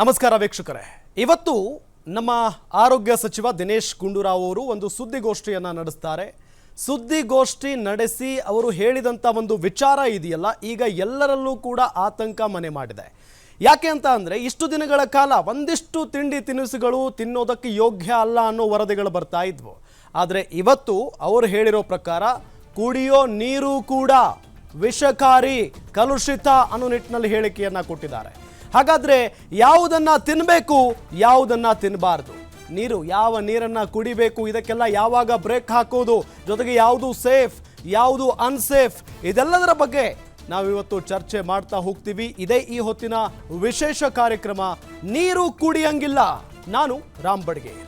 ನಮಸ್ಕಾರ ವೀಕ್ಷಕರೇ. ಇವತ್ತು ನಮ್ಮ ಆರೋಗ್ಯ ಸಚಿವ ದಿನೇಶ್ ಗುಂಡೂರಾವ್ ಅವರು ಒಂದು ಸುದ್ದಿಗೋಷ್ಠಿಯನ್ನು ನಡೆಸ್ತಾರೆ. ಸುದ್ದಿಗೋಷ್ಠಿ ನಡೆಸಿ ಅವರು ಹೇಳಿದಂಥ ಒಂದು ವಿಚಾರ ಇದೆಯಲ್ಲ, ಈಗ ಎಲ್ಲರಲ್ಲೂ ಕೂಡ ಆತಂಕ ಮನೆ ಮಾಡಿದೆ. ಯಾಕೆ ಅಂತ ಅಂದರೆ, ಇಷ್ಟು ದಿನಗಳ ಕಾಲ ಒಂದಿಷ್ಟು ತಿಂಡಿ ತಿನಿಸುಗಳು ತಿನ್ನೋದಕ್ಕೆ ಯೋಗ್ಯ ಅಲ್ಲ ಅನ್ನೋ ವರದಿಗಳು ಬರ್ತಾ ಇದ್ವು. ಆದರೆ ಇವತ್ತು ಅವರು ಹೇಳಿರೋ ಪ್ರಕಾರ, ಕುಡಿಯೋ ನೀರು ಕೂಡ ವಿಷಕಾರಿ, ಕಲುಷಿತ ಅನ್ನೋ ನಿಟ್ಟಿನಲ್ಲಿ ಹೇಳಿಕೆಯನ್ನು ಕೊಟ್ಟಿದ್ದಾರೆ. ಹಾಗಾದ್ರೆ ಯಾವುದನ್ನು ತಿನ್ನಬೇಕು ಯಾವುದನ್ನು ತಿನ್ನಬಾರ್ದು ನೀರು, ಯಾವ ನೀರನ್ನು ಕುಡಿಬೇಕು, ಇದಕ್ಕೆಲ್ಲ ಯಾವಾಗ ಬ್ರೇಕ್ ಹಾಕೋದು? ಜೊತೆಗೆ ಯಾವುದು ಸೇಫ್, ಯಾವುದು ಅನ್ಸೇಫ್? ಇದೆಲ್ಲದರ ಬಗ್ಗೆ ನಾವಿವತ್ತು ಚರ್ಚೆ ಮಾಡ್ತಾ ಹೋಗ್ತೀವಿ. ಇದೇ ಈ ಹೊತ್ತಿನ ವಿಶೇಷ ಕಾರ್ಯಕ್ರಮ, ನೀರು ಕುಡಿಯಂಗಿಲ್ಲ. ನಾನು ರಾಮ್ ಬಡ್ಗೇರ್.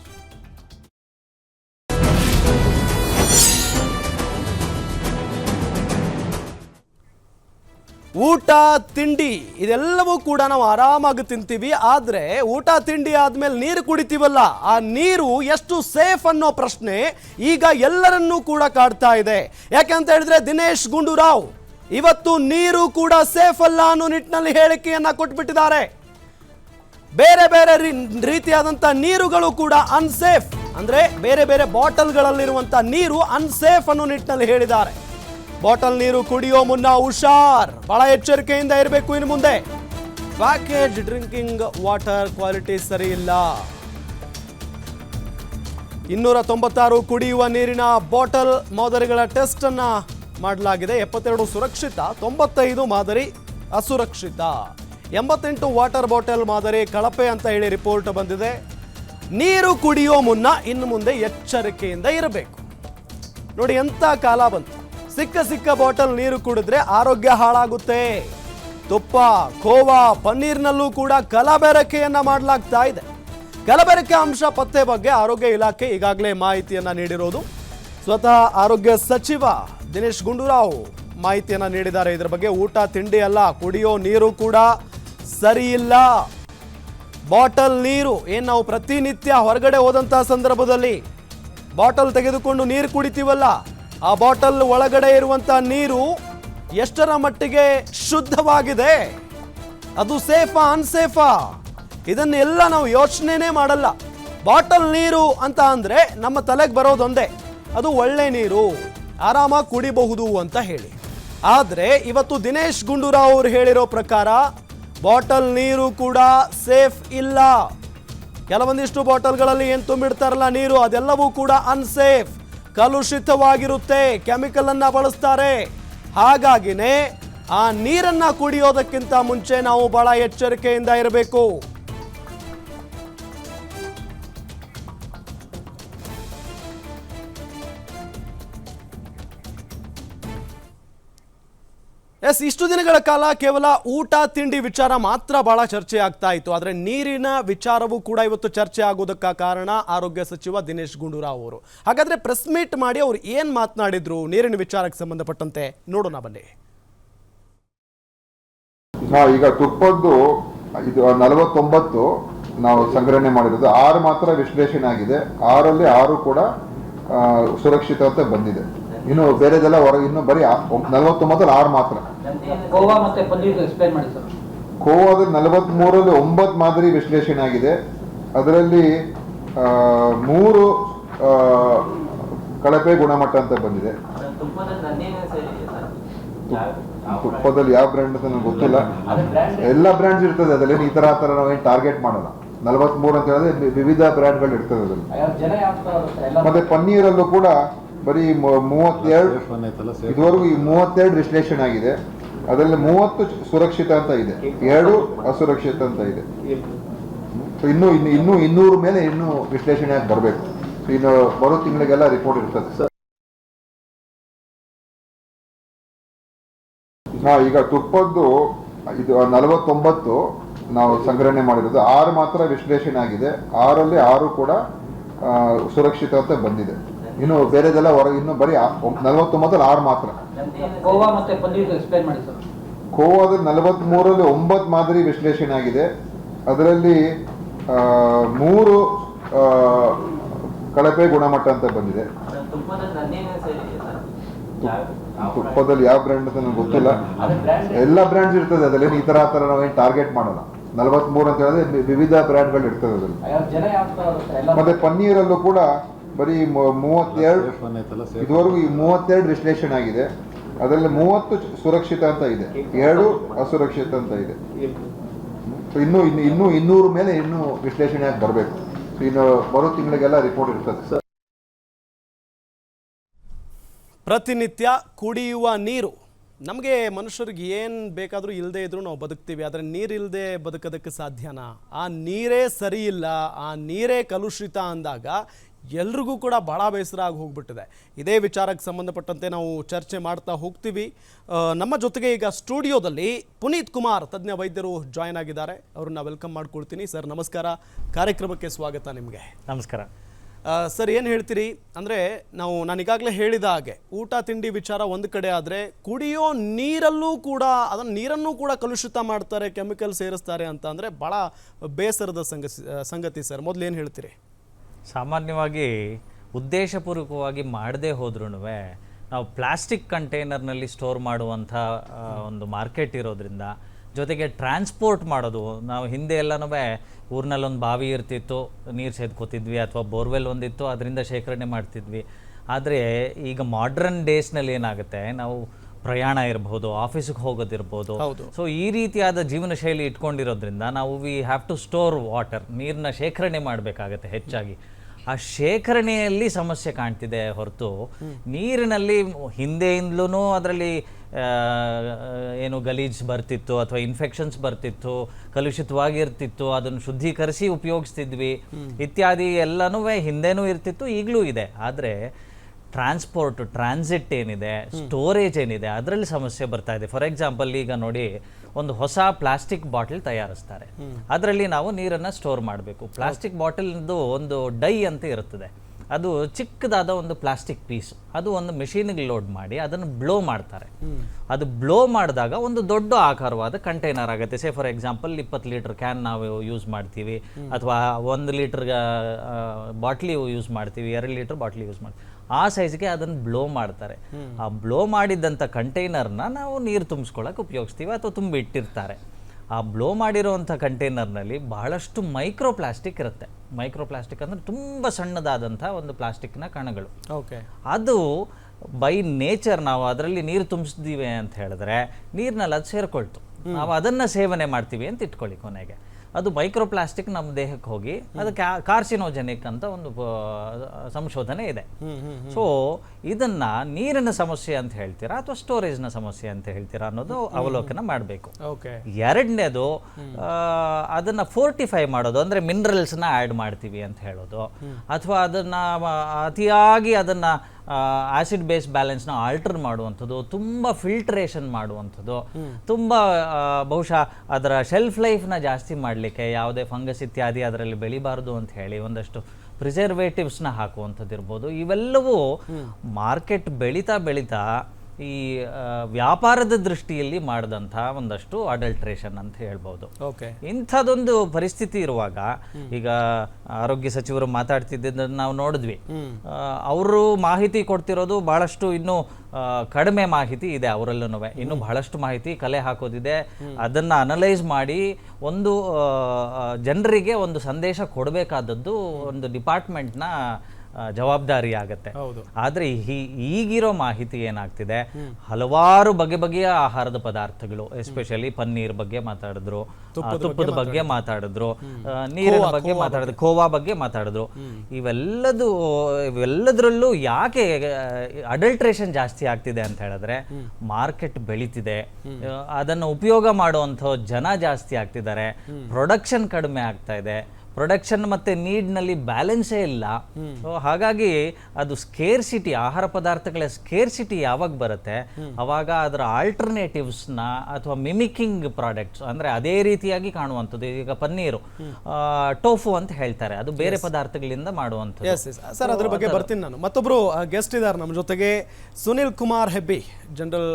ಊಟ, ತಿಂಡಿ, ಇದೆಲ್ಲವೂ ಕೂಡ ನಾವು ಆರಾಮಾಗಿ ತಿಂತೀವಿ. ಆದರೆ ಊಟ, ತಿಂಡಿ ಆದಮೇಲೆ ನೀರು ಕುಡಿತೀವಲ್ಲ, ಆ ನೀರು ಎಷ್ಟು ಸೇಫ್ ಅನ್ನೋ ಪ್ರಶ್ನೆ ಈಗ ಎಲ್ಲರನ್ನೂ ಕೂಡ ಕಾಡ್ತಾ ಇದೆ. ಯಾಕೆಂತ ಹೇಳಿದ್ರೆ ದಿನೇಶ್ ಗುಂಡೂರಾವ್, ಇವತ್ತು ನೀರು ಕೂಡ ಸೇಫ್ ಅಲ್ಲ ಅನ್ನೋ ನಿಟ್ಟಿನಲ್ಲಿ ಹೇಳಿಕೆಯನ್ನ ಕೊಟ್ಬಿಟ್ಟಿದ್ದಾರೆ. ಬೇರೆ ಬೇರೆ ರೀತಿಯಾದಂಥ ನೀರುಗಳು ಕೂಡ ಅನ್ಸೇಫ್ ಅಂದ್ರೆ ಬೇರೆ ಬೇರೆ ಬಾಟಲ್ಗಳಲ್ಲಿರುವಂಥ ನೀರು ಅನ್ಸೇಫ್ ಅನ್ನೋ ನಿಟ್ಟಿನಲ್ಲಿ ಹೇಳಿದ್ದಾರೆ. ಬಾಟಲ್ ನೀರು ಕುಡಿಯೋ ಮುನ್ನ ಹುಷಾರ್. ಬಹಳ ಎಚ್ಚರಿಕೆಯಿಂದ ಇರಬೇಕು ಇನ್ನು ಮುಂದೆ. ಪ್ಯಾಕೇಜ್ ಡ್ರಿಂಕಿಂಗ್ ವಾಟರ್ ಕ್ವಾಲಿಟಿ ಸರಿ ಇಲ್ಲ. ಇನ್ನೂರ ತೊಂಬತ್ತಾರು ಕುಡಿಯುವ ನೀರಿನ ಬಾಟಲ್ ಮಾದರಿಗಳ ಟೆಸ್ಟ್ ಅನ್ನ ಮಾಡಲಾಗಿದೆ. ಎಪ್ಪತ್ತೆರಡು ಸುರಕ್ಷಿತ, ತೊಂಬತ್ತೈದು ಮಾದರಿ ಅಸುರಕ್ಷಿತ. ಎಂಬತ್ತೆಂಟು ವಾಟರ್ ಬಾಟಲ್ ಮಾದರಿ ಕಳಪೆ ಅಂತ ಹೇಳಿ ರಿಪೋರ್ಟ್ ಬಂದಿದೆ. ನೀರು ಕುಡಿಯೋ ಮುನ್ನ ಇನ್ನು ಮುಂದೆ ಎಚ್ಚರಿಕೆಯಿಂದ ಇರಬೇಕು. ನೋಡಿ ಎಂತ ಕಾಲ ಬಂತು. ಸಿಕ್ಕ ಸಿಕ್ಕ ಬಾಟಲ್ ನೀರು ಕುಡಿದ್ರೆ ಆರೋಗ್ಯ ಹಾಳಾಗುತ್ತೆ. ತುಪ್ಪ ಖೋವಾ ಪನ್ನೀರ್ನಲ್ಲೂ ಕೂಡ ಕಲಬೆರಕೆಯನ್ನ ಮಾಡಲಾಗ್ತಾ ಇದೆ. ಕಲಬೆರಕೆ ಅಂಶ ಪತ್ತೆ ಬಗ್ಗೆ ಆರೋಗ್ಯ ಇಲಾಖೆ ಈಗಾಗಲೇ ಮಾಹಿತಿಯನ್ನ ನೀಡಿರೋದು. ಸ್ವತಃ ಆರೋಗ್ಯ ಸಚಿವ ದಿನೇಶ್ ಗುಂಡೂರಾವ್ ಮಾಹಿತಿಯನ್ನ ನೀಡಿದ್ದಾರೆ. ಇದರ ಬಗ್ಗೆ ಊಟ, ತಿಂಡಿ ಅಲ್ಲ ಕುಡಿಯೋ ನೀರು ಕೂಡ ಸರಿ ಇಲ್ಲ. ಬಾಟಲ್ ನೀರು ಏನು ನಾವು ಪ್ರತಿನಿತ್ಯ ಹೊರಗಡೆ ಹೋದಂತಹ ಸಂದರ್ಭದಲ್ಲಿ ಬಾಟಲ್ ತೆಗೆದುಕೊಂಡು ನೀರು ಕುಡಿತೀವಲ್ಲ ಆ ಬಾಟಲ್ ಒಳಗಡೆ ಇರುವಂಥ ನೀರು ಎಷ್ಟರ ಮಟ್ಟಿಗೆ ಶುದ್ಧವಾಗಿದೆ? ಅದು ಸೇಫಾ, ಅನ್ಸೇಫಾ? ಇದನ್ನೆಲ್ಲ ನಾವು ಯೋಚನೆನೇ ಮಾಡಲ್ಲ. ಬಾಟಲ್ ನೀರು ಅಂತ ಅಂದ್ರೆ ನಮ್ಮ ತಲೆಗೆ ಬರೋದೊಂದೇ ಅದು ಒಳ್ಳೆ ನೀರು ಆರಾಮಾಗಿ ಕುಡಿಬಹುದು ಅಂತ ಹೇಳಿ. ಆದ್ರೆ ಇವತ್ತು ದಿನೇಶ್ ಗುಂಡೂರಾವ್ ಅವರು ಹೇಳಿರೋ ಪ್ರಕಾರ ಬಾಟಲ್ ನೀರು ಕೂಡ ಸೇಫ್ ಇಲ್ಲ. ಕೆಲವೊಂದಿಷ್ಟು ಬಾಟಲ್ಗಳಲ್ಲಿ ಏನು ತುಂಬಿಡ್ತಾರಲ್ಲ ನೀರು, ಅದೆಲ್ಲವೂ ಕೂಡ ಅನ್ಸೇಫ್. ಕಲುಷಿತವಾಗಿರುತ್ತೆ. ಕೆಮಿಕಲ್ ಅನ್ನ ಬಳಸ್ತಾರೆ. ಹಾಗಾಗಿನೇ ಆ ನೀರನ್ನ ಕುಡಿಯೋದಕ್ಕಿಂತ ಮುಂಚೆ ನಾವು ಬಹಳ ಎಚ್ಚರಿಕೆಯಿಂದ ಇರಬೇಕು. ಎಸ್, ಇಷ್ಟು ದಿನಗಳ ಕಾಲ ಕೇವಲ ಊಟ, ತಿಂಡಿ ವಿಚಾರ ಮಾತ್ರ ಬಹಳ ಚರ್ಚೆ ಆಗ್ತಾ ಇತ್ತು. ಆದರೆ ನೀರಿನ ವಿಚಾರವೂ ಕೂಡ ಇವತ್ತು ಚರ್ಚೆ ಆಗೋದಕ್ಕೆ ಕಾರಣ ಆರೋಗ್ಯ ಸಚಿವ ದಿನೇಶ್ ಗುಂಡೂರಾವ್ ಅವರು. ಹಾಗಾದ್ರೆ ಪ್ರೆಸ್ ಮೀಟ್ ಮಾಡಿ ಅವರು ಏನ್ ಮಾತನಾಡಿದ್ರು? ನೀರಿನ ವಿಚಾರಕ್ಕೆ ಸಂಬಂಧಪಟ್ಟಂತೆ ನೋಡೋಣ ಬನ್ನಿ. ಈಗ ತುಪ್ಪದ್ದು, ಇದು ನಲವತ್ತೊಂಬತ್ತು ನಾವು ಸಂಗ್ರಹಣೆ ಮಾಡಿರೋದು. ಆರು ಮಾತ್ರ ವಿಶ್ಲೇಷಣೆ ಆಗಿದೆ. ಆರಲ್ಲಿ ಆರು ಕೂಡ ಸುರಕ್ಷಿತ ಬಂದಿದೆ. ಇನ್ನು ಬೇರೆದೆಲ್ಲ ಹೊರಗೆ ಇನ್ನು ಬರೀ ನಲವತ್ತೊಂಬತ್ತಲ್ಲಿ ಆರು ಮಾತ್ರ. ಗೋವಾ ಮತ್ತೆ ಮೂರಲ್ಲಿ ಎಕ್ಸ್ಪ್ಲೈನ್ ಮಾಡಿ ಸರ್. ಕೋವಾದ ನಲವತ್ಮೂರಲ್ಲಿ ಒಂಬತ್ತು ಮಾದರಿ ವಿಶ್ಲೇಷಣೆ ಆಗಿದೆ. ಅದರಲ್ಲಿ ಮೂರು ಕಳಪೆ ಗುಣಮಟ್ಟ ಅಂತ ಬಂದಿದೆ. ತುಪ್ಪದಲ್ಲಿ ಯಾವ ಬ್ರ್ಯಾಂಡ್ ಅಂತ ನನಗೆ ಗೊತ್ತಿಲ್ಲ. ಎಲ್ಲ ಬ್ರ್ಯಾಂಡ್ಸ್ ಇರ್ತದೆ ಅದರಲ್ಲಿ ಈ ತರ ಆ ಥರ ನಾವೇನು ಟಾರ್ಗೆಟ್ ಮಾಡಲ್ಲ. ನಲವತ್ಮೂರು ಅಂತ ಹೇಳಿದ್ರೆ ವಿವಿಧ ಬ್ರ್ಯಾಂಡ್ಗಳು ಇರ್ತದೆ ಅದರಲ್ಲಿ. ಮತ್ತೆ ಪನ್ನೀರಲ್ಲೂ ಕೂಡ ಬರೀ ಮೂವತ್ತೆರಡು ಇದುವರೆಗೂ ಈ ಮೂವತ್ತೆರಡು ವಿಶ್ಲೇಷಣೆ ಆಗಿದೆ. ಅದರಲ್ಲಿ ಮೂವತ್ತು ಸುರಕ್ಷಿತ ಅಂತ ಇದೆ. ಎರಡು ಅಸುರಕ್ಷಿತ ಅಂತ ಇದೆ. ಇನ್ನು ಇನ್ನು ಇನ್ನು ಇನ್ನೂ ಇನ್ನೂರು ಮೇಲೆ ಇನ್ನೂ ವಿಶ್ಲೇಷಣೆ ಆಗಿ ಬರಬೇಕು. ಇನ್ನು ಬರೋ ತಿಂಗಳಿಗೆಲ್ಲ ರಿಪೋರ್ಟ್ ಇರ್ತದೆ. ಹಾ ಈಗ ತುಪ್ಪದ್ದು ಇದು ನಲವತ್ತೊಂಬತ್ತು ನಾವು ಸಂಗ್ರಹಣೆ ಮಾಡಿರೋದು. ಆರು ಮಾತ್ರ ವಿಶ್ಲೇಷಣೆ ಆಗಿದೆ. ಆರಲ್ಲಿ ಆರು ಕೂಡ ಸುರಕ್ಷಿತ ಅಂತ ಬಂದಿದೆ. ಇನ್ನು ಬೇರೆದೆಲ್ಲ ಹೊರಗೆ ಇನ್ನು ಬರೀ ನಲವತ್ತೊಂಬತ್ತಲ್ಲಿ ಆರು ಮಾತ್ರ. ಗೋವಾ ಮತ್ತೆ ಎಕ್ಸ್ಪ್ಲೈನ್ ಮಾಡಿ ಸರ್. ಕೋವಾದ ನಲವತ್ತ್ಮೂರಲ್ಲಿ ಒಂಬತ್ತು ಮಾದರಿ ವಿಶ್ಲೇಷಣೆ ಆಗಿದೆ. ಅದರಲ್ಲಿ ಮೂರು ಕಳಪೆ ಗುಣಮಟ್ಟ ಅಂತ ಬಂದಿದೆ. ತುಪ್ಪದಲ್ಲಿ ಯಾವ ಬ್ರ್ಯಾಂಡ್ ಅಂತ ನನಗೆ ಗೊತ್ತಿಲ್ಲ. ಎಲ್ಲ ಬ್ರ್ಯಾಂಡ್ಸ್ ಇರ್ತದೆ ಅದರಲ್ಲಿ. ಈ ತರ ಆ ತರ ನಾವೇನು ಟಾರ್ಗೆಟ್ ಮಾಡೋಲ್ಲ. ನಲವತ್ಮೂರು ಅಂತ ಹೇಳಿದ್ರೆ ವಿವಿಧ ಬ್ರ್ಯಾಂಡ್ಗಳು ಇರ್ತದೆ ಅದರಲ್ಲಿ. ಮತ್ತೆ ಪನ್ನೀರಲ್ಲೂ ಕೂಡ ಬರೀ ಮೂವತ್ತೆರಡು ಇದುವರೆಗೂ ಈ ಮೂವತ್ತೆರಡು ವಿಶ್ಲೇಷಣೆ ಆಗಿದೆ. ಅದರಲ್ಲಿ ಮೂವತ್ತು ಸುರಕ್ಷಿತ ಅಂತ ಇದೆ. ಎರಡು ಅಸುರಕ್ಷಿತ ಅಂತ ಇದೆ. ಸೊ ಇನ್ನು ಇನ್ನು ಇನ್ನೂ ಇನ್ನೂರು ಮೇಲೆ ಇನ್ನೂ ವಿಶ್ಲೇಷಣೆ ಆಗಿ ಬರಬೇಕು. ಇನ್ನು ಬರೋ ತಿಂಗಳಿಗೆಲ್ಲ ರಿಪೋರ್ಟ್ ಇರ್ತದೆ. ಪ್ರತಿನಿತ್ಯ ಕುಡಿಯುವ ನೀರು. ನಮಗೆ ಮನುಷ್ಯರಿಗೆ ಏನು ಬೇಕಾದರೂ ಇಲ್ಲದೆ ಇದ್ರೂ ನಾವು ಬದುಕ್ತೀವಿ. ಆದರೆ ನೀರಿಲ್ಲದೆ ಬದುಕೋದಕ್ಕೆ ಸಾಧ್ಯನಾ? ಆ ನೀರೇ ಸರಿ ಇಲ್ಲ ಆ ನೀರೇ ಕಲುಷಿತ ಅಂದಾಗ ಎಲ್ರಿಗೂ ಕೂಡ ಭಾಳ ಬೇಸರ ಆಗಿ ಹೋಗ್ಬಿಟ್ಟಿದೆ. ಇದೇ ವಿಚಾರಕ್ಕೆ ಸಂಬಂಧಪಟ್ಟಂತೆ ನಾವು ಚರ್ಚೆ ಮಾಡ್ತಾ ಹೋಗ್ತೀವಿ. ನಮ್ಮ ಜೊತೆಗೆ ಈಗ ಸ್ಟುಡಿಯೋದಲ್ಲಿ ಪುನೀತ್ ಕುಮಾರ್ ತಜ್ಞ ವೈದ್ಯರು ಜಾಯ್ನ್ ಆಗಿದ್ದಾರೆ. ಅವ್ರನ್ನ ವೆಲ್ಕಮ್ ಮಾಡ್ಕೊಳ್ತೀನಿ. ಸರ್ ನಮಸ್ಕಾರ. ಕಾರ್ಯಕ್ರಮಕ್ಕೆ ಸ್ವಾಗತ ನಿಮಗೆ. ನಮಸ್ಕಾರ. ಸರ್ ಏನು ಹೇಳ್ತೀರಿ? ಅಂದರೆ ನಾವು ನಾನು ಈಗಾಗಲೇ ಹೇಳಿದ ಹಾಗೆ ಊಟ ತಿಂಡಿ ವಿಚಾರ ಒಂದು ಕಡೆ ಆದರೆ ಕುಡಿಯೋ ನೀರಲ್ಲೂ ಕೂಡ ಅದನ್ನು ನೀರನ್ನು ಕೂಡ ಕಲುಷಿತ ಮಾಡ್ತಾರೆ ಕೆಮಿಕಲ್ ಸೇರಿಸ್ತಾರೆ ಅಂತ ಅಂದರೆ ಭಾಳ ಬೇಸರದ ಸಂಗತಿ ಸಂಗತಿ ಸರ್. ಮೊದಲು ಏನು ಹೇಳ್ತೀರಿ? ಸಾಮಾನ್ಯವಾಗಿ ಉದ್ದೇಶಪೂರ್ವಕವಾಗಿ ಮಾಡದೇ ಹೋದ್ರೂ ನಾವು ಪ್ಲಾಸ್ಟಿಕ್ ಕಂಟೈನರ್ನಲ್ಲಿ ಸ್ಟೋರ್ ಮಾಡುವಂಥ ಒಂದು ಮಾರ್ಕೆಟ್ ಇರೋದ್ರಿಂದ ಜೊತೆಗೆ ಟ್ರಾನ್ಸ್ಪೋರ್ಟ್ ಮಾಡೋದು ನಾವು ಹಿಂದೆ ಎಲ್ಲನೂ ಊರಿನಲ್ಲಿ ಒಂದು ಬಾವಿ ಇರ್ತಿತ್ತು ನೀರು ಸೇದ್ಕೋತಿದ್ವಿ ಅಥವಾ ಬೋರ್ವೆಲ್ ಒಂದಿತ್ತು ಅದರಿಂದ ಶೇಖರಣೆ ಮಾಡ್ತಿದ್ವಿ. ಆದರೆ ಈಗ ಮಾಡ್ರನ್ ಡೇಸ್ನಲ್ಲಿ ಏನಾಗುತ್ತೆ ನಾವು ಪ್ರಯಾಣ ಇರಬಹುದು ಆಫೀಸಿಗೆ ಹೋಗೋದಿರ್ಬೋದು. ಹೌದು. ಸೊ ಈ ರೀತಿಯಾದ ಜೀವನ ಶೈಲಿ ಇಟ್ಕೊಂಡಿರೋದ್ರಿಂದ ನಾವು we have to store water ನೀರನ್ನ ಶೇಖರಣೆ ಮಾಡಬೇಕಾಗತ್ತೆ ಹೆಚ್ಚಾಗಿ. ಆ ಶೇಖರಣೆಯಲ್ಲಿ ಸಮಸ್ಯೆ ಕಾಣ್ತಿದೆ ಹೊರತು ನೀರಿನಲ್ಲಿ ಹಿಂದೆಯಿಂದಲೂ ಅದರಲ್ಲಿ ಏನು ಗಲೀಜ್ ಬರ್ತಿತ್ತು ಅಥವಾ ಇನ್ಫೆಕ್ಷನ್ಸ್ ಬರ್ತಿತ್ತು ಕಲುಷಿತವಾಗಿರ್ತಿತ್ತು ಅದನ್ನು ಶುದ್ಧೀಕರಿಸಿ ಉಪಯೋಗಿಸ್ತಿದ್ವಿ ಇತ್ಯಾದಿ ಎಲ್ಲನೂ ಹಿಂದೆನೂ ಇರ್ತಿತ್ತು ಈಗಲೂ ಇದೆ. ಆದರೆ ಟ್ರಾನ್ಸ್ಪೋರ್ಟ್ ಟ್ರಾನ್ಸಿಟ್ ಏನಿದೆ ಸ್ಟೋರೇಜ್ ಏನಿದೆ ಅದರಲ್ಲಿ ಸಮಸ್ಯೆ ಬರ್ತಾ ಇದೆ. ಫಾರ್ ಎಕ್ಸಾಂಪಲ್ ಈಗ ನೋಡಿ ಒಂದು ಹೊಸ ಪ್ಲಾಸ್ಟಿಕ್ ಬಾಟಲ್ ತಯಾರಿಸ್ತಾರೆ. ಅದರಲ್ಲಿ ನಾವು ನೀರನ್ನು ಸ್ಟೋರ್ ಮಾಡಬೇಕು. ಪ್ಲಾಸ್ಟಿಕ್ ಬಾಟಲ್ದು ಒಂದು ಡೈ ಅಂತ ಇರುತ್ತದೆ. ಅದು ಚಿಕ್ಕದಾದ ಒಂದು ಪ್ಲಾಸ್ಟಿಕ್ ಪೀಸ್ ಅದು ಒಂದು ಮೆಷಿನ್ಗೆ ಲೋಡ್ ಮಾಡಿ ಅದನ್ನು ಬ್ಲೋ ಮಾಡ್ತಾರೆ. ಅದು ಬ್ಲೋ ಮಾಡಿದಾಗ ಒಂದು ದೊಡ್ಡ ಆಕಾರವಾದ ಕಂಟೈನರ್ ಆಗುತ್ತೆ. ಸೇ ಫಾರ್ ಎಕ್ಸಾಂಪಲ್ ಇಪ್ಪತ್ತು ಲೀಟರ್ ಕ್ಯಾನ್ ನಾವು ಯೂಸ್ ಮಾಡ್ತೀವಿ. ಅಥವಾ ಒಂದು ಲೀಟರ್ ಬಾಟ್ಲಿ ಯೂಸ್ ಮಾಡ್ತೀವಿ. ಎರಡು ಲೀಟರ್ ಬಾಟ್ಲಿ ಯೂಸ್ ಮಾಡ್ತೀವಿ. ಆ ಸೈಜ್ಗೆ ಅದನ್ನು ಬ್ಲೋ ಮಾಡ್ತಾರೆ. ಆ ಬ್ಲೋ ಮಾಡಿದ್ದಂಥ ಕಂಟೈನರ್ನ ನಾವು ನೀರು ತುಂಬಿಸ್ಕೊಳ್ಳೋಕೆ ಉಪಯೋಗಿಸ್ತೀವಿ ಅಥವಾ ತುಂಬಿ ಇಟ್ಟಿರ್ತಾರೆ. ಆ ಬ್ಲೋ ಮಾಡಿರೋವಂಥ ಕಂಟೈನರ್ನಲ್ಲಿ ಬಹಳಷ್ಟು ಮೈಕ್ರೋ ಪ್ಲಾಸ್ಟಿಕ್ ಇರುತ್ತೆ. ಮೈಕ್ರೋ ಪ್ಲಾಸ್ಟಿಕ್ ಅಂದರೆ ತುಂಬ ಸಣ್ಣದಾದಂಥ ಒಂದು ಪ್ಲಾಸ್ಟಿಕ್ನ ಕಣಗಳು. ಓಕೆ ಅದು ಬೈ ನೇಚರ್ ನಾವು ಅದರಲ್ಲಿ ನೀರು ತುಂಬಿಸಿದೀವಿ ಅಂತ ಹೇಳಿದ್ರೆ ನೀರಿನಲ್ಲಿ ಅದು ಸೇರ್ಕೊಳ್ತು. ನಾವು ಅದನ್ನ ಸೇವನೆ ಮಾಡ್ತೀವಿ ಅಂತ ಇಟ್ಕೊಳ್ಳಿ ಕೊನೆಗೆ. ಅದು ಮೈಕ್ರೋಪ್ಲಾಸ್ಟಿಕ್ ನಮ್ಮ ದೇಹಕ್ಕೆ ಹೋಗಿ ಅದು ಕಾರ್ಸಿನೋಜೆನಿಕ್ ಅಂತ ಒಂದು ಸಂಶೋಧನೆ ಇದೆ. ಸೊ ಇದನ್ನ ನೀರಿನ ಸಮಸ್ಯೆ ಅಂತ ಹೇಳ್ತೀರಾ ಅಥವಾ ಸ್ಟೋರೇಜ್ನ ಸಮಸ್ಯೆ ಅಂತ ಹೇಳ್ತೀರಾ ಅನ್ನೋದು ಅವಲೋಕನ ಮಾಡಬೇಕು. ಓಕೆ ಎರಡನೇದು ಅದನ್ನ ಫೋರ್ಟಿಫೈ ಮಾಡೋದು ಅಂದ್ರೆ ಮಿನರಲ್ಸ್ನ ಆ್ಯಡ್ ಮಾಡ್ತೀವಿ ಅಂತ ಹೇಳೋದು. ಅಥವಾ ಅದನ್ನ ಅತಿಯಾಗಿ ಅದನ್ನ ಆಸಿಡ್ ಬೇಸ್ ಬ್ಯಾಲೆನ್ಸ್ನ ಆಲ್ಟರ್ ಮಾಡುವಂಥದ್ದು ತುಂಬ ಫಿಲ್ಟ್ರೇಷನ್ ಮಾಡುವಂಥದ್ದು ತುಂಬ ಬಹುಶಃ ಅದರ ಶೆಲ್ಫ್ ಲೈಫ್ನ ಜಾಸ್ತಿ ಮಾಡಲಿಕ್ಕೆ ಯಾವುದೇ ಫಂಗಸ್ ಇತ್ಯಾದಿ ಅದರಲ್ಲಿ ಬೆಳಿಬಾರ್ದು ಅಂತ ಹೇಳಿ ಒಂದಷ್ಟು ಪ್ರಿಸರ್ವೇಟಿವ್ಸ್ನ ಹಾಕುವಂಥದ್ದು ಇರ್ಬೋದು ಇವೆಲ್ಲವೂ ಮಾರ್ಕೆಟ್ ಬೆಳೀತಾ ಬೆಳೀತಾ ಈ ವ್ಯಾಪಾರದ ದೃಷ್ಟಿಯಲ್ಲಿ ಮಾಡಿದಂಥ ಒಂದಷ್ಟು ಅಡಲ್ಟ್ರೇಷನ್ ಅಂತ ಹೇಳ್ಬೋದು. ಓಕೆ. ಇಂಥದ್ದೊಂದು ಪರಿಸ್ಥಿತಿ ಇರುವಾಗ ಈಗ ಆರೋಗ್ಯ ಸಚಿವರು ಮಾತಾಡ್ತಿದ್ದನ್ನು ನಾವು ನೋಡಿದ್ವಿ. ಅವರು ಮಾಹಿತಿ ಕೊಡ್ತಿರೋದು ಬಹಳಷ್ಟು ಇನ್ನೂ ಕಡಿಮೆ ಮಾಹಿತಿ ಇದೆ ಅವರಲ್ಲೂ ಇನ್ನು ಬಹಳಷ್ಟು ಮಾಹಿತಿ ಕಲೆ ಹಾಕೋದಿದೆ. ಅದನ್ನ ಅನಲೈಸ್ ಮಾಡಿ ಒಂದು ಜನರಿಗೆ ಒಂದು ಸಂದೇಶ ಕೊಡಬೇಕಾದದ್ದು ಒಂದು ಡಿಪಾರ್ಟ್ಮೆಂಟ್ನ ಜವಾಬ್ದಾರಿ ಆಗತ್ತೆ ಆದ್ರೆ ಈಗಿರೋ ಮಾಹಿತಿ ಏನಾಗ್ತಿದೆ? ಹಲವಾರು ಬಗೆ ಬಗೆಯ ಆಹಾರದ ಪದಾರ್ಥಗಳು ಎಸ್ಪೆಷಲಿ ಪನ್ನೀರ್ ಬಗ್ಗೆ ಮಾತಾಡಿದ್ರು ತುಪ್ಪದ ಬಗ್ಗೆ ಮಾತಾಡಿದ್ರು. ನೀರಿನ ಬಗ್ಗೆ ಮಾತಾಡಿದ್ರು ಖೋವಾ ಬಗ್ಗೆ ಮಾತಾಡಿದ್ರು. ಇವೆಲ್ಲದು ಇವೆಲ್ಲದರಲ್ಲೂ ಯಾಕೆ ಅಡಲ್ಟ್ರೇಷನ್ ಜಾಸ್ತಿ ಆಗ್ತಿದೆ ಅಂತ ಹೇಳಿದ್ರೆ ಮಾರ್ಕೆಟ್ ಬೆಳೀತಿದೆ. ಅದನ್ನು ಉಪಯೋಗ ಮಾಡುವಂಥ ಜನ ಜಾಸ್ತಿ ಆಗ್ತಿದ್ದಾರೆ. ಪ್ರೊಡಕ್ಷನ್ ಕಡಿಮೆ ಆಗ್ತಾ ಇದೆ. ಪ್ರೊಡಕ್ಷನ್ ಮತ್ತೆ ನೀಡ್ನಲ್ಲಿ ಬ್ಯಾಲೆನ್ಸೇ ಇಲ್ಲ. ಸೊ ಹಾಗಾಗಿ ಅದು ಸ್ಕೇರ್ಸಿಟಿ ಆಹಾರ ಪದಾರ್ಥಗಳ ಸ್ಕೇರ್ಸಿಟಿ ಯಾವಾಗ ಬರುತ್ತೆ? ಅವಾಗ ಅದರ ಆಲ್ಟರ್ನೇಟಿವ್ಸ್ನ ಅಥವಾ ಮಿಮಿಕಿಂಗ್ ಪ್ರಾಡಕ್ಟ್ಸ್ ಅಂದ್ರೆ ಅದೇ ರೀತಿಯಾಗಿ ಕಾಣುವಂಥದ್ದು. ಈಗ ಪನ್ನೀರು ಟೋಫು ಅಂತ ಹೇಳ್ತಾರೆ. ಅದು ಬೇರೆ ಪದಾರ್ಥಗಳಿಂದ ಮಾಡುವಂಥದ್ದು. ಸರ್ ಅದ್ರ ಬಗ್ಗೆ ಬರ್ತೀನಿ ನಾನು. ಮತ್ತೊಬ್ರು ಗೆಸ್ಟ್ ಇದ್ದಾರೆ ನಮ್ಮ ಜೊತೆಗೆ. Sunil Kumar Hebbi general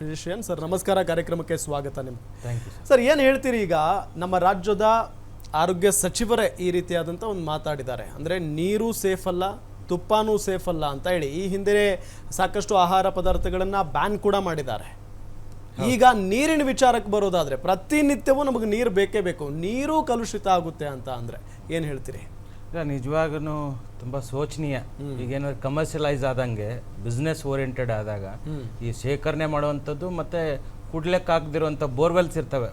physician sir ನಮಸ್ಕಾರ. ಕಾರ್ಯಕ್ರಮಕ್ಕೆ ಸ್ವಾಗತ ನಿಮ್ಗೆ. ಸರ್ ಏನು ಹೇಳ್ತೀರಿ ಈಗ? ನಮ್ಮ ರಾಜ್ಯದ ಆರೋಗ್ಯ ಸಚಿವರೇ ಈ ರೀತಿಯಾದಂಥ ಒಂದು ಮಾತಾಡಿದ್ದಾರೆ. ಅಂದರೆ ನೀರು ಸೇಫ್ ಅಲ್ಲ ತುಪ್ಪನೂ ಸೇಫ್ ಅಲ್ಲ ಅಂತ ಹೇಳಿ ಈ ಹಿಂದೆ ಸಾಕಷ್ಟು ಆಹಾರ ಪದಾರ್ಥಗಳನ್ನು ಬ್ಯಾನ್ ಕೂಡ ಮಾಡಿದ್ದಾರೆ. ಈಗ ನೀರಿನ ವಿಚಾರಕ್ಕೆ ಬರೋದಾದರೆ ಪ್ರತಿನಿತ್ಯವೂ ನಮಗೆ ನೀರು ಬೇಕೇ ಬೇಕು. ನೀರು ಕಲುಷಿತ ಆಗುತ್ತೆ ಅಂತ ಅಂದರೆ ಏನು ಹೇಳ್ತೀರಿ? ಇಲ್ಲ ನಿಜವಾಗೂ ತುಂಬ ಶೋಚನೀಯ. ಈಗೇನಾದ್ರು ಕಮರ್ಷಿಯಲೈಸ್ ಆದಂಗೆ ಬಿಸ್ನೆಸ್ ಓರಿಯೆಂಟೆಡ್ ಆದಾಗ ಈ ಶೇಖರಣೆ ಮಾಡುವಂಥದ್ದು ಮತ್ತೆ ಕುಡ್ಲೆಕ್ಕಾಗದಿರುವಂಥ ಬೋರ್ವೆಲ್ಸ್ ಇರ್ತವೆ.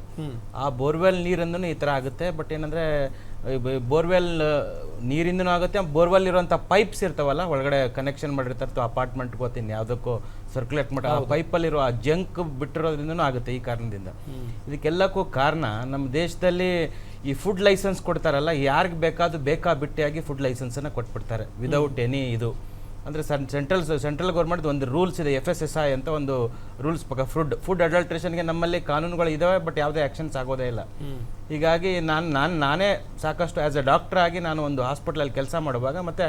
ಆ ಬೋರ್ವೆಲ್ ನೀರಿಂದನೂ ಈ ಥರ ಆಗುತ್ತೆ ಬಟ್ ಏನಂದರೆ ಬೋರ್ವೆಲ್ ನೀರಿಂದನೂ ಆಗುತ್ತೆ ಬೋರ್ವೆಲ್ ಇರುವಂಥ ಪೈಪ್ಸ್ ಇರ್ತಾವಲ್ಲ ಒಳಗಡೆ ಕನೆಕ್ಷನ್ ಮಾಡಿರ್ತಾರೆ ಅಪಾರ್ಟ್ಮೆಂಟ್ ಗೊತ್ತೀನಿ ಯಾವುದಕ್ಕೂ ಸರ್ಕ್ಯುಲೇಟ್ ಮಾಡಿ ಆ ಪೈಪಲ್ಲಿರೋ ಆ ಜಂಕ್ ಬಿಟ್ಟಿರೋದ್ರಿಂದನೂ ಆಗುತ್ತೆ ಈ ಕಾರಣದಿಂದ. ಇದಕ್ಕೆಲ್ಲಕ್ಕೂ ಕಾರಣ ನಮ್ಮ ದೇಶದಲ್ಲಿ ಈ ಫುಡ್ ಲೈಸೆನ್ಸ್ ಕೊಡ್ತಾರಲ್ಲ ಯಾರಿಗೆ ಬೇಕಾದ್ರೂ ಬೇಕಾ ಬಿಟ್ಟಿಯಾಗಿ ಫುಡ್ ಲೈಸೆನ್ಸನ್ನು ಕೊಟ್ಬಿಡ್ತಾರೆ ವಿದೌಟ್ ಎನಿ ಇದು. ಅಂದರೆ ಸೆಂಟ್ರಲ್ ಸೆಂಟ್ರಲ್ ಗೌರ್ಮೆಂಟ್ ಒಂದು ರೂಲ್ಸ್ ಇದೆ ಎಫ್ ಎಸ್ ಎಸ್ ಐ ಅಂತ ಒಂದು ರೂಲ್ಸ್ ಪಕ್ಕ ಫುಡ್ ಫುಡ್ ಅಡಲ್ಟ್ರೇಷನ್ಗೆ ನಮ್ಮಲ್ಲಿ ಕಾನೂನುಗಳು ಇದಾವೆ ಬಟ್ ಯಾವುದೇ ಆ್ಯಕ್ಷನ್ಸ್ ಆಗೋದೇ ಇಲ್ಲ. ಹೀಗಾಗಿ ನಾನು ನಾನು ನಾನೇ ಸಾಕಷ್ಟು ಆ್ಯಸ್ ಎ ಡಾಕ್ಟರ್ ಆಗಿ ನಾನು ಒಂದು ಹಾಸ್ಪಿಟ್ಲಲ್ಲಿ ಕೆಲಸ ಮಾಡುವಾಗ ಮತ್ತು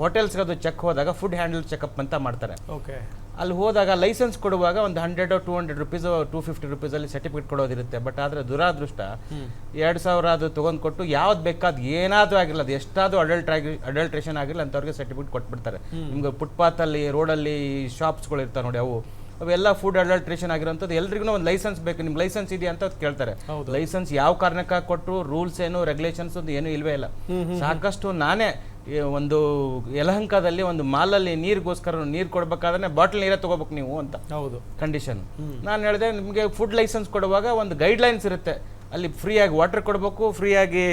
ಹೋಟೆಲ್ಸ್ಗೆ ಅದು ಚೆಕ್ ಹೋದಾಗ ಫುಡ್ ಹ್ಯಾಂಡಲ್ ಚೆಕಪ್ ಅಂತ ಮಾಡ್ತಾರೆ. ಓಕೆ ಅಲ್ಲಿ ಹೋದಾಗ ಲೈಸೆನ್ಸ್ ಕೊಡುವಾಗ ಒಂದು hundred to hundred rupees two fifty ರುಪೀಸಲ್ಲಿ certificate ಕೊಡೋದಿರುತ್ತೆ. ಬಟ್ ಆದರೆ ದುರಾದೃಷ್ಟ ಎರಡು ಸಾವಿರ ಅದು ತೊಗೊಂಡು ಕೊಟ್ಟು ಯಾವ್ದು ಬೇಕಾದ ಏನಾದರೂ ಆಗಿಲ್ಲ ಅದು ಎಷ್ಟಾದರೂ ಅಡಲ್ಟ್ ಆಗಿ ಅಡಲ್ಟ್ರೇಷನ್ ಆಗಿಲ್ಲ ಅಂಥವ್ರಿಗೆ ಸರ್ಟಿಫಿಕೇಟ್ ಕೊಟ್ಬಿಡ್ತಾರೆ. ನಿಮ್ಗೆ ಫುಟ್ಪಾತಲ್ಲಿ ರೋಡಲ್ಲಿ ಶಾಪ್ಸ್ಗಳು ಇರ್ತಾವೆ ನೋಡಿ ಅವು. ಅವೆಲ್ಲ ಫುಡ್ ಅಡಲ್ಟ್ರೇಷನ್ ಆಗಿರೋಂಥದ್ದು ಎಲ್ರಿಗೂ ಒಂದು ಲೈಸೆನ್ಸ್ ಬೇಕು. ನಿಮ್ಗೆ ಲೈಸೆನ್ಸ್ ಇದೆಯಾ ಅಂತ ಕೇಳ್ತಾರೆ. ಲೈಸೆನ್ಸ್ ಯಾವ ಕಾರಣಕ್ಕೆ ಕೊಟ್ಟರು ರೂಲ್ಸ್ ಏನು ರೆಗ್ಯುಲೇಷನ್ಸ್ ಒಂದು ಏನೂ ಇಲ್ವೇ ಇಲ್ಲ. ಸಾಕಷ್ಟು ನಾನೇ ಒಂದು ಯಲಹಂಕದಲ್ಲಿ ಒಂದು ಮಾಲಲ್ಲಿ ನೀರಿಗೋಸ್ಕರ ನೀರು ಕೊಡ್ಬೇಕಾದ್ರೆ ಬಾಟಲ್ ನೀರೇ ತಗೋಬೇಕು ನೀವು ಅಂತ ಹೌದು. ಕಂಡೀಷನ್ ನಾನು ಹೇಳಿದೆ ನಿಮಗೆ ಫುಡ್ ಲೈಸೆನ್ಸ್ ಕೊಡುವಾಗ ಒಂದು ಗೈಡ್ಲೈನ್ಸ್ ಇರುತ್ತೆ. ಅಲ್ಲಿ ಫ್ರೀಯಾಗಿ ವಾಟರ್ ಕೊಡಬೇಕು ಫ್ರೀಯಾಗಿ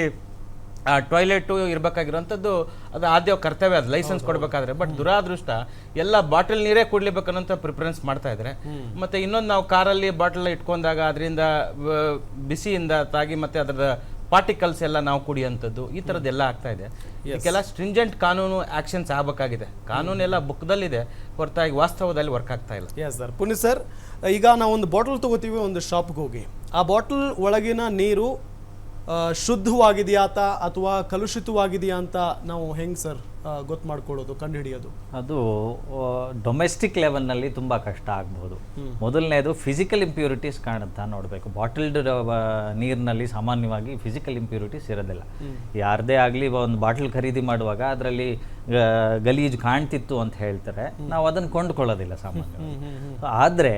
ಟಾಯ್ಲೆಟು ಇರಬೇಕಾಗಿರೋಂಥದ್ದು ಅದು ಆದ್ಯ ಕರ್ತವ್ಯ ಅದು ಲೈಸೆನ್ಸ್ ಕೊಡಬೇಕಾದ್ರೆ. ಬಟ್ ದುರಾದೃಷ್ಟ ಎಲ್ಲ ಬಾಟಲ್ ನೀರೇ ಕುಡ್ಲೇಬೇಕನ್ನೋಂಥ ಪ್ರಿಫರೆನ್ಸ್ ಮಾಡ್ತಾ ಇದ್ದಾರೆ ಮತ್ತು ಇನ್ನೊಂದು ನಾವು ಕಾರಲ್ಲಿ ಬಾಟಲ್ ಇಟ್ಕೊಂಡಾಗ ಅದರಿಂದ ಬಿಸಿಯಿಂದ ತಾಗಿ ಮತ್ತು ಅದರ ಪಾರ್ಟಿಕಲ್ಸ್ ಎಲ್ಲ ನಾವು ಕುಡಿಯೋಂಥದ್ದು ಈ ಥರದ್ದೆಲ್ಲ ಆಗ್ತಾ ಇದೆ. ಇದಕ್ಕೆಲ್ಲ ಸ್ಟ್ರಿಂಜೆಂಟ್ ಕಾನೂನು ಆ್ಯಕ್ಷನ್ಸ್ ಆಗಬೇಕಾಗಿದೆ. ಕಾನೂನೆಲ್ಲ ಬುಕ್ದಲ್ಲಿದೆ ಹೊರತಾಗಿ ವಾಸ್ತವದಲ್ಲಿ ವರ್ಕ್ ಆಗ್ತಾ ಇಲ್ಲ. ಎಸ್ ಸರ್ ಪುನೀತ್ ಸರ್ ಈಗ ನಾವು ಒಂದು ಬಾಟಲ್ ತಗೋತೀವಿ ಒಂದು ಶಾಪ್ಗೆ ಹೋಗಿ. ಆ ಬಾಟಲ್ ಒಳಗಿನ ನೀರು ಆ, ಶುದ್ಧವಾಗಿದೆಯಾ ಅಥವಾ ಕಲುಷಿತವಾಗಿದೆಯಾ ಅಂತ ನಾವು ಹೆಂಗೆ ಸರ್ ಗೊತ್ತು ಮಾಡ್ಕೊಳ್ಳೋದು ಕಂಡುಹಿಡಿಯೋದು? ಅದು ಡೊಮೆಸ್ಟಿಕ್ ಲೆವೆಲ್ನಲ್ಲಿ ತುಂಬ ಕಷ್ಟ ಆಗ್ಬೋದು. ಮೊದಲನೇದು ಫಿಸಿಕಲ್ ಇಂಪ್ಯೂರಿಟೀಸ್ ಕಾಣುತ್ತಾ ನೋಡಬೇಕು. ಬಾಟಲ್ಡ್ ನೀರಿನಲ್ಲಿ ಸಾಮಾನ್ಯವಾಗಿ ಫಿಸಿಕಲ್ ಇಂಪ್ಯೂರಿಟೀಸ್ ಇರೋದಿಲ್ಲ. ಯಾರದೇ ಆಗಲಿ ಒಂದು ಬಾಟಲ್ ಖರೀದಿ ಮಾಡುವಾಗ ಅದರಲ್ಲಿ ಗಲೀಜು ಕಾಣ್ತಿತ್ತು ಅಂತ ಹೇಳ್ತಾರೆ. ನಾವು ಅದನ್ನು ಕೊಂಡ್ಕೊಳ್ಳೋದಿಲ್ಲ ಸಾಮಾನ್ಯವಾಗಿ. ಆದರೆ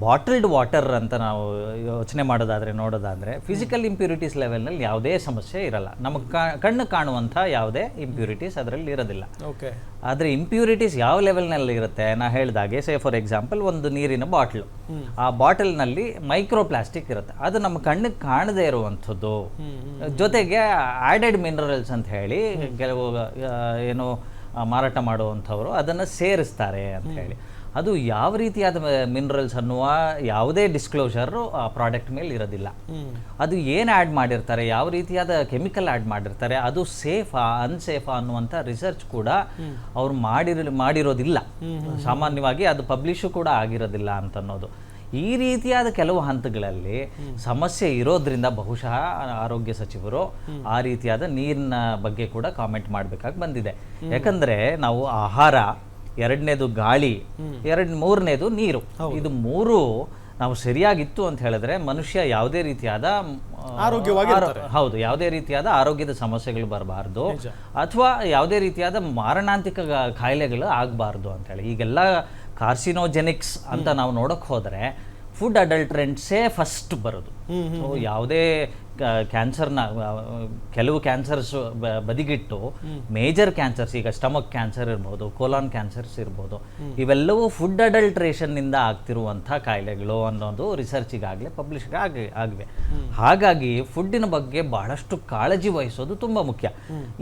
ಬಾಟಲ್ಡ್ ವಾಟರ್ ಅಂತ ನಾವು ಯೋಚನೆ ಮಾಡೋದಾದರೆ ನೋಡೋದಾದರೆ ಫಿಸಿಕಲ್ ಇಂಪ್ಯೂರಿಟೀಸ್ ಲೆವೆಲ್ನಲ್ಲಿ ಯಾವುದೇ ಸಮಸ್ಯೆ ಇರಲ್ಲ. ನಮಗೆ ಕಣ್ಣು ಕಾಣುವಂಥ ಯಾವುದೇ ಇಂಪ್ಯೂರಿಟೀಸ್ ಅದರಲ್ಲಿ ಇರೋದಿಲ್ಲ. ಓಕೆ. ಆದರೆ ಇಂಪ್ಯೂರಿಟೀಸ್ ಯಾವ ಲೆವೆಲ್ನಲ್ಲಿ ಇರುತ್ತೆ? ನಾ ಹೇಳಿದಾಗೆ ಸೇ ಫಾರ್ ಎಕ್ಸಾಂಪಲ್ ಒಂದು ನೀರಿನ ಬಾಟ್ಲು. ಆ ಬಾಟಲ್ನಲ್ಲಿ ಮೈಕ್ರೋ ಪ್ಲಾಸ್ಟಿಕ್ ಇರುತ್ತೆ. ಅದು ನಮ್ಮ ಕಣ್ಣಿಗೆ ಕಾಣದೇ ಇರುವಂಥದ್ದು. ಜೊತೆಗೆ ಆ್ಯಡೆಡ್ ಮಿನರಲ್ಸ್ ಅಂತ ಹೇಳಿ ಕೆಲವು ಏನು ಮಾರಾಟ ಮಾಡುವಂಥವ್ರು ಅದನ್ನು ಸೇರಿಸ್ತಾರೆ ಅಂತ ಹೇಳಿ. ಅದು ಯಾವ ರೀತಿಯಾದ ಮಿನರಲ್ಸ್ ಅನ್ನುವ ಯಾವುದೇ ಡಿಸ್ಕ್ಲೋಷರು ಆ ಪ್ರಾಡಕ್ಟ್ ಮೇಲೆ ಇರೋದಿಲ್ಲ. ಅದು ಏನು ಆ್ಯಡ್ ಮಾಡಿರ್ತಾರೆ ಯಾವ ರೀತಿಯಾದ ಕೆಮಿಕಲ್ ಆ್ಯಡ್ ಮಾಡಿರ್ತಾರೆ ಅದು ಸೇಫಾ ಅನ್ಸೇಫಾ ಅನ್ನುವಂಥ ರಿಸರ್ಚ್ ಕೂಡ ಅವ್ರು ಮಾಡಿರ ಮಾಡಿರೋದಿಲ್ಲ. ಸಾಮಾನ್ಯವಾಗಿ ಅದು ಪಬ್ಲಿಷು ಕೂಡ ಆಗಿರೋದಿಲ್ಲ ಅಂತ ಅನ್ನೋದು ಈ ರೀತಿಯಾದ ಕೆಲವು ಹಂತಗಳಲ್ಲಿ ಸಮಸ್ಯೆ ಇರೋದ್ರಿಂದ ಬಹುಶಃ ಆರೋಗ್ಯ ಸಚಿವರು ಆ ರೀತಿಯಾದ ನೀರಿನ ಬಗ್ಗೆ ಕೂಡ ಕಾಮೆಂಟ್ ಮಾಡಬೇಕಾಗಿ ಬಂದಿದೆ. ಯಾಕಂದ್ರೆ ನಾವು ಆಹಾರ ಎರಡನೇದು ಗಾಳಿ ಎರಡ್ ಮೂರನೇದು ನೀರು. ಇದು ಮೂರು ನಾವು ಸರಿಯಾಗಿತ್ತು ಅಂತ ಹೇಳಿದ್ರೆ ಮನುಷ್ಯ ಯಾವುದೇ ರೀತಿಯಾದ ಆರೋಗ್ಯವಾಗಿ ಆರೋ- ಹೌದು ಯಾವುದೇ ರೀತಿಯಾದ ಆರೋಗ್ಯದ ಸಮಸ್ಯೆಗಳು ಬರಬಾರ್ದು ಅಥವಾ ಯಾವುದೇ ರೀತಿಯಾದ ಮಾರಣಾಂತಿಕ ಕಾಯಿಲೆಗಳು ಆಗಬಾರ್ದು ಅಂತ ಹೇಳಿ. ಈಗೆಲ್ಲ ಕಾರ್ಸಿನೋಜೆನಿಕ್ಸ್ ಅಂತ ನಾವು ನೋಡಕ್ ಹೋದ್ರೆ ಫುಡ್ ಅಡಲ್ಟ್ರೆಂಟ್ಸೇ ಫಸ್ಟ್ ಬರೋದು. ಯಾವುದೇ ಕ್ಯಾನ್ಸರ್ನ ಕೆಲವು ಕ್ಯಾನ್ಸರ್ಸ್ ಬದಿಗಿಟ್ಟು ಮೇಜರ್ ಕ್ಯಾನ್ಸರ್ಸ್ ಈಗ ಸ್ಟಮಕ್ ಕ್ಯಾನ್ಸರ್ ಇರ್ಬೋದು ಕೋಲಾನ್ ಕ್ಯಾನ್ಸರ್ಸ್ ಇರ್ಬೋದು ಇವೆಲ್ಲವೂ ಫುಡ್ ಅಡಲ್ಟ್ರೇಷನ್ನಿಂದ ಆಗ್ತಿರುವಂಥ ಕಾಯಿಲೆಗಳು ಅನ್ನೋದು ರಿಸರ್ಚ್ ಈಗಾಗಲೇ ಪಬ್ಲಿಷ್ ಆಗಿ ಆಗಿವೆ. ಹಾಗಾಗಿ ಫುಡ್ಡಿನ ಬಗ್ಗೆ ಬಹಳಷ್ಟು ಕಾಳಜಿ ವಹಿಸೋದು ತುಂಬ ಮುಖ್ಯ.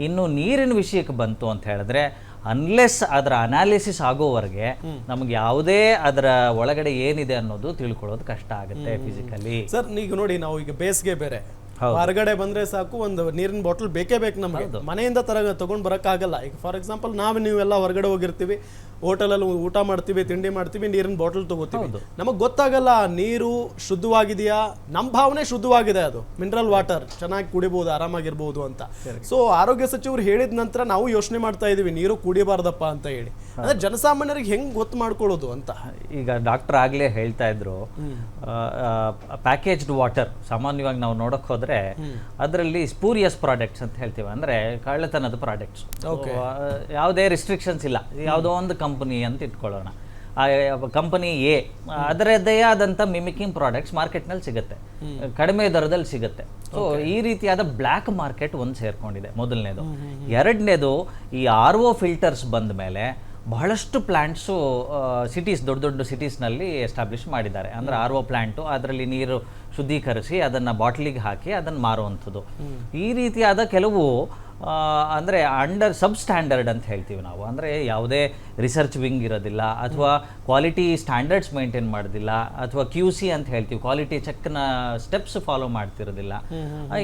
ಇನ್ನು ನೀರಿನ ವಿಷಯಕ್ಕೆ ಬಂತು ಅಂತ ಹೇಳಿದ್ರೆ ಅನ್ಲೆಸ್ ಅದರ ಅನಾಲಿಸಿಸ್ ಆಗೋವರೆಗೆ ನಮ್ಗೆ ಯಾವುದೇ ಅದರ ಒಳಗಡೆ ಏನಿದೆ ಅನ್ನೋದು ತಿಳ್ಕೊಳ್ಳೋದು ಕಷ್ಟ ಆಗುತ್ತೆ ಫಿಸಿಕಲಿ ಸರ್ ಈಗ ನೋಡಿ ನಾವು ಈಗ ಬೇಸಿಗೆ ಬೇರೆ. ಹೊರಗಡೆ ಬಂದ್ರೆ ಸಾಕು ಒಂದು ನೀರಿನ ಬಾಟಲ್ ಬೇಕೇ ಬೇಕು ನಮಗೆ. ಮನೆಯಿಂದ ತರ ತಗೊಂಡ್ ಬರಕ್ಕಾಗಲ್ಲ. ಈಗ ಫಾರ್ ಎಕ್ಸಾಂಪಲ್ ನಾವು ನೀವೆಲ್ಲ ಹೊರಗಡೆ ಹೋಗಿರ್ತೀವಿ. ಹೋಟೆಲಲ್ಲಿ ಊಟ ಮಾಡ್ತೀವಿ ತಿಂಡಿ ಮಾಡ್ತೀವಿ ನೀರಿನ ಬಾಟಲ್ ತಗೋತೀವಿ. ನಮಗೆ ಗೊತ್ತಾಗಲ್ಲ ನೀರು ಶುದ್ಧವಾಗಿದೆಯಾ? ನಮ್ಮ ಭಾವನೆ ಶುದ್ಧವಾಗಿದೆ ಅದು. ಮಿನರಲ್ ವಾಟರ್ ಚೆನ್ನಾಗಿ ಕುಡಿಬಹುದು ಆರಾಮಾಗಿರ್ಬೋದು ಅಂತ. ಸೊ ಆರೋಗ್ಯ ಸಚಿವರು ಹೇಳಿದ ನಂತರ ನಾವು ಯೋಚನೆ ಮಾಡ್ತಾ ಇದೀವಿ ನೀರು ಕುಡಿಬಾರ್ದಪ್ಪ ಅಂತ ಹೇಳಿ. ಅಂದ್ರೆ ಜನಸಾಮಾನ್ಯರಿಗೆ ಹೆಂಗ್ ಗೊತ್ತು ಮಾಡ್ಕೊಳ್ಳೋದು ಅಂತ? ಈಗ ಡಾಕ್ಟರ್ ಆಗ್ಲೇ ಹೇಳ್ತಾ ಇದ್ರು ಪ್ಯಾಕೇಜ್ಡ್ ವಾಟರ್ ಸಾಮಾನ್ಯವಾಗಿ ನಾವು ನೋಡಕ್ ಹೋದ್ರೆ ಅದರಲ್ಲಿ ಸ್ಪೂರಿಯಸ್ ಪ್ರಾಡಕ್ಟ್ಸ್ ಅಂತ ಹೇಳ್ತೀವಿ. ಅಂದ್ರೆ ಕಳ್ಳತನದ ಪ್ರಾಡಕ್ಟ್ಸ್ ಯಾವುದೇ ರಿಸ್ಟ್ರಿಕ್ಷನ್ಸ್ ಇಲ್ಲ. ಯಾವುದೋ ಒಂದು ಕಂಪನಿ ಅಂತ ಇಟ್ಕೊಳ್ಳೋಣ. ಕಂಪನಿ ಎ ಅದರದ್ದೇ ಆದಂಥ ಮಿಮಿಕಿಂಗ್ ಪ್ರಾಡಕ್ಟ್ಸ್ ಮಾರ್ಕೆಟ್ನಲ್ಲಿ ಸಿಗುತ್ತೆ. ಕಡಿಮೆ ದರದಲ್ಲಿ ಸಿಗುತ್ತೆ. ಸೊ ಈ ರೀತಿಯಾದ ಬ್ಲ್ಯಾಕ್ ಮಾರ್ಕೆಟ್ ಒಂದು ಸೇರ್ಕೊಂಡಿದೆ. ಮೊದಲನೇದು. ಎರಡನೇದು ಈ ಆರ್ ಒ ಫಿಲ್ಟರ್ಸ್ ಬಂದ ಮೇಲೆ ಬಹಳಷ್ಟು ಪ್ಲ್ಯಾಂಟ್ಸು ಸಿಟೀಸ್ ದೊಡ್ಡ ದೊಡ್ಡ ಸಿಟೀಸ್ನಲ್ಲಿ ಎಸ್ಟಾಬ್ಲಿಷ್ ಮಾಡಿದ್ದಾರೆ. ಅಂದರೆ ಆರ್ ಒ ಪ್ಲ್ಯಾಂಟು ಅದರಲ್ಲಿ ನೀರು ಶುದ್ಧೀಕರಿಸಿ ಅದನ್ನು ಬಾಟ್ಲಿಗೆ ಹಾಕಿ ಅದನ್ನು ಮಾರುವಂಥದ್ದು. ಈ ರೀತಿಯಾದ ಕೆಲವು ಅಂದರೆ ಅಂಡರ್ ಸಬ್ ಸ್ಟ್ಯಾಂಡರ್ಡ್ ಅಂತ ಹೇಳ್ತೀವಿ ನಾವು. ಅಂದರೆ ಯಾವುದೇ ರಿಸರ್ಚ್ ವಿಂಗ್ ಇರೋದಿಲ್ಲ ಅಥವಾ ಕ್ವಾಲಿಟಿ ಸ್ಟ್ಯಾಂಡರ್ಡ್ಸ್ ಮೇಂಟೈನ್ ಮಾಡೋದಿಲ್ಲ ಅಥವಾ ಕ್ಯೂ ಸಿ ಅಂತ ಹೇಳ್ತೀವಿ. ಕ್ವಾಲಿಟಿ ಚೆಕ್ನ ಸ್ಟೆಪ್ಸ್ ಫಾಲೋ ಮಾಡ್ತಿರೋದಿಲ್ಲ.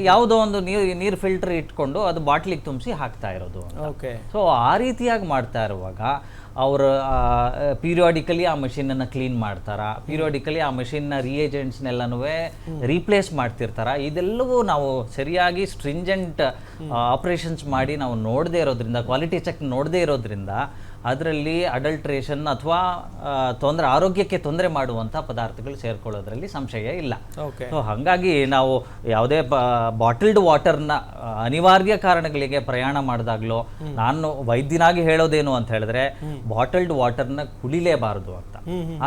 ಯಾವುದೋ ಒಂದು ನೀರು ನೀರು ಫಿಲ್ಟರ್ ಇಟ್ಕೊಂಡು ಅದು ಬಾಟ್ಲಿಗೆ ತುಂಬಿಸಿ ಹಾಕ್ತಾ ಇರೋದು. ಓಕೆ ಸೊ ಆ ರೀತಿಯಾಗಿ ಮಾಡ್ತಾ ಇರುವಾಗ ಅವರು ಪೀರಿಯಾಡಿಕಲಿ ಆ ಮಷಿನನ್ನು ಕ್ಲೀನ್ ಮಾಡ್ತಾರ. ಪೀರಿಯಾಡಿಕಲಿ ಆ ಮಷಿನ್ನ ರಿಯೇಜೆಂಟ್ಸ್ನೆಲ್ಲನೂ ರೀಪ್ಲೇಸ್ ಮಾಡ್ತಿರ್ತಾರ. ಇದೆಲ್ಲವೂ ನಾವು ಸರಿಯಾಗಿ ಸ್ಟ್ರಿಂಜೆಂಟ್ ಆಪರೇಷನ್ಸ್ ಮಾಡಿ ನಾವು ನೋಡದೇ ಇರೋದ್ರಿಂದ ಕ್ವಾಲಿಟಿ ಚೆಕ್ ನೋಡದೇ ಇರೋದ್ರಿಂದ ಅದರಲ್ಲಿ ಅಡಲ್ಟ್ರೇಷನ್ ಅಥವಾ ತೊಂದರೆ ಆರೋಗ್ಯಕ್ಕೆ ತೊಂದರೆ ಮಾಡುವಂಥ ಪದಾರ್ಥಗಳು ಸೇರ್ಕೊಳ್ಳೋದ್ರಲ್ಲಿ ಸಂಶಯ ಇಲ್ಲ. ಸೊ ಹಾಗಾಗಿ ನಾವು ಯಾವುದೇ ಬಾಟಲ್ಡ್ ವಾಟರ್ನ ಅನಿವಾರ್ಯ ಕಾರಣಗಳಿಗೆ ಪ್ರಯಾಣ ಮಾಡಿದಾಗಲೂ ನಾನು ವೈದ್ಯನಾಗಿ ಹೇಳೋದೇನು ಅಂತ ಹೇಳಿದ್ರೆ ಬಾಟಲ್ಡ್ ವಾಟರ್ನ ಕುಡಿಲೇಬಾರದು ಅಂತ.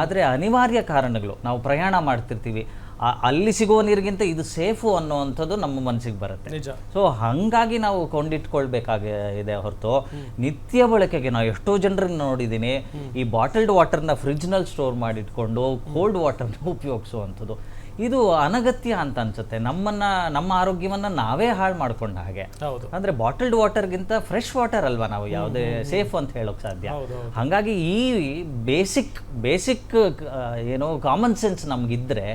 ಆದರೆ ಅನಿವಾರ್ಯ ಕಾರಣಗಳು ನಾವು ಪ್ರಯಾಣ ಮಾಡ್ತಿರ್ತೀವಿ. ಅಲ್ಲಿ ಸಿಗೋ ನೀರಿಗಿಂತ ಇದು ಸೇಫು ಅನ್ನೋವಂಥದ್ದು ನಮ್ಮ ಮನಸ್ಸಿಗೆ ಬರುತ್ತೆ. ಸೊ ಹಾಗಾಗಿ ನಾವು ಕೊಂಡಿಟ್ಕೊಳ್ಬೇಕಾಗಿ ಇದೆ ಹೊರತು ನಿತ್ಯ ಬಳಕೆಗೆ ನಾವು ಎಷ್ಟೋ ಜನರನ್ನ ನೋಡಿದ್ದೀನಿ ಈ ಬಾಟಲ್ಡ್ ವಾಟರ್ನ ಫ್ರಿಜ್ನಲ್ಲಿ ಸ್ಟೋರ್ ಮಾಡಿಟ್ಕೊಂಡು ಕೋಲ್ಡ್ ವಾಟರ್ನ ಉಪಯೋಗಿಸುವಂಥದ್ದು. ಇದು ಅನಗತ್ಯ ಅಂತ ಅನ್ಸುತ್ತೆ. ನಮ್ಮನ್ನ ನಮ್ಮ ಆರೋಗ್ಯವನ್ನ ನಾವೇ ಹಾಳು ಮಾಡ್ಕೊಂಡ ಹಾಗೆ. ಅಂದ್ರೆ ಬಾಟಲ್ಡ್ ವಾಟರ್ಗಿಂತ ಫ್ರೆಶ್ ವಾಟರ್ ಅಲ್ವಾ ನಾವು ಯಾವುದೇ ಸೇಫ್ ಅಂತ ಹೇಳೋಕ್ ಸಾಧ್ಯ. ಹಾಗಾಗಿ ಈ ಬೇಸಿಕ್ ಬೇಸಿಕ್ ಏನೋ ಕಾಮನ್ ಸೆನ್ಸ್ ನಮ್ಗಿದ್ರೆ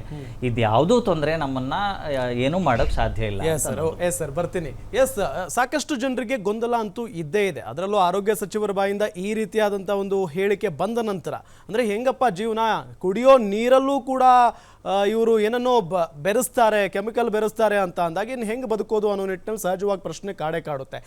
ಇದು ಯಾವುದೂ ತೊಂದರೆ ನಮ್ಮನ್ನ ಏನು ಮಾಡೋಕ್ ಸಾಧ್ಯ ಇಲ್ಲ ಎಸ್ ಸರ್ ಬರ್ತೀನಿ. ಎಸ್ ಸಾಕಷ್ಟು ಜನರಿಗೆ ಗೊಂದಲ ಅಂತೂ ಇದ್ದೇ ಇದೆ. ಅದರಲ್ಲೂ ಆರೋಗ್ಯ ಸಚಿವರ ಬಾಯಿಂದ ಈ ರೀತಿಯಾದಂಥ ಒಂದು ಹೇಳಿಕೆ ಬಂದ ನಂತರ ಅಂದರೆ ಹೆಂಗಪ್ಪ ಜೀವನ ಕುಡಿಯೋ ನೀರಲ್ಲೂ ಕೂಡ ಇವರು ಏನನ್ನೋ ಬೆರೆಸ್ತಾರೆ, ಕೆಮಿಕಲ್ ಬೆರೆಸ್ತಾರೆ ಅಂತ ಅಂದಾಗ ಇನ್ನು ಹೆಂಗೆ ಬದುಕೋದು ಅನ್ನೋ ನಿಟ್ಟಿನಲ್ಲಿ ಸಹಜವಾಗಿ ಪ್ರಶ್ನೆ ಕಾಡೇ ಕಾಡುತ್ತೆ.